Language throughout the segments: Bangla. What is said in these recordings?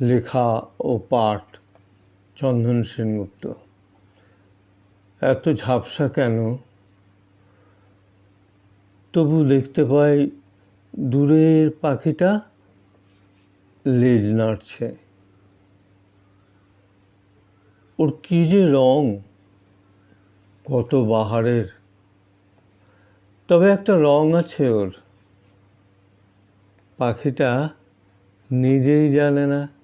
লেখা ও পাঠ চন্দন সেনগুপ্ত। এত ঝাপসা কেন? তবু দেখতে পাই দূরের পাখিটা লেজ নাড়ছে। ওর কি যে রং? কত বাহারের। তবে একটা রং আছে ওর। পাখিটা নিজেই জানে না।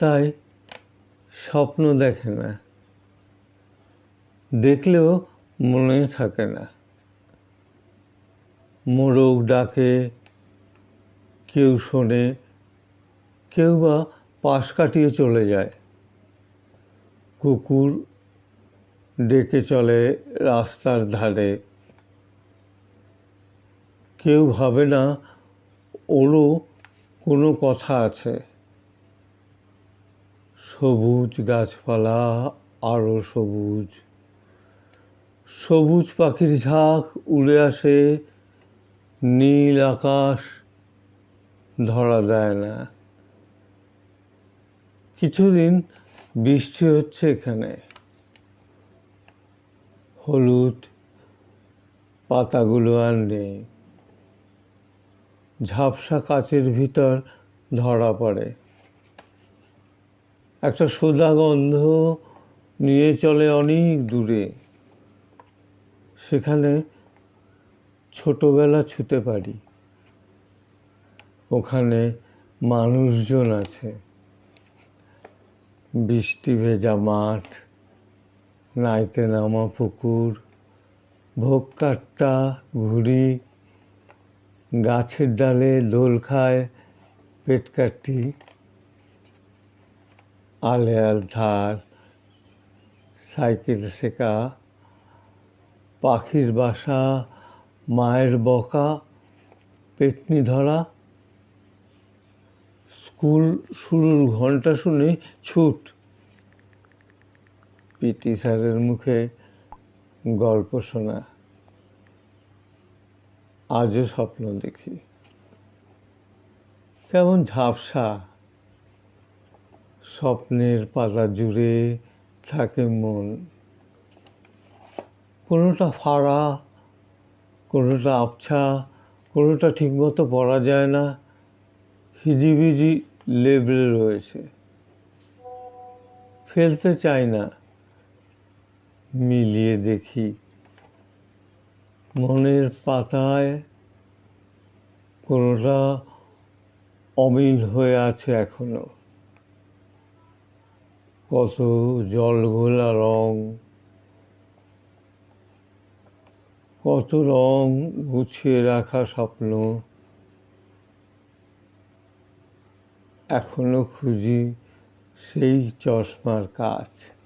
তাই স্বপ্ন দেখে না। দেখলেও মনে থাকে না। মোরগ ডাকে, কেউ শোনে, কেউ বা পাশ কাটিয়ে চলে যায়। কুকুর ডেকে চলে রাস্তার ধারে। কেউ ভাবে না, ওরও কোনো কথা আছে। সবুজ গাছপালা আরও সবুজ। সবুজ পাখির ঝাঁক উড়ে আসে, নীল আকাশ ধরা দেয় না। কিছুদিন বৃষ্টি হচ্ছে এখানে। হলুদ পাতাগুলো আর নেই। ঝাপসা কাচের ভিতর ধরা পড়ে। একটা সোদা গন্ধ নিয়ে চলে অনেক দূরে। সেখানে ছোটবেলা ছুতে পারি। ওখানে মানুষজন আছে। বৃষ্টি ভেজা মাঠ, নাইতে নামা পুকুর, ভোগ কাট্টা, ঘুড়ি, গাছের ডালে দোল খায় পেটকাটি আলেয়ার ধার, সাইকেল শেখা পাখির বাসা, মায়ের বকা, পেতনি ধরা। স্কুল শুরুর ঘণ্টা শুনে ছুট। পিটি স্যারের মুখে গল্প শোনা। আজও স্বপ্ন দেখি। কেমন ঝাপসা। স্বপ্নের পাতা জুড়ে থাকে মন। কোনোটা ফাড়া, কোনোটা আবছা, কোনোটা ঠিকমতো পড়া যায় না। হিজিবিজি লেবেল রয়েছে। ফেলতে চাই না, মিলিয়ে দেখি। মনের পাতায় কোনোটা অমিল হয়ে আছে এখনও। কত জল ঘোলা রং। কত রং গুছিয়ে রাখা স্বপ্ন। এখনও খুঁজি সেই চশমার কাজ।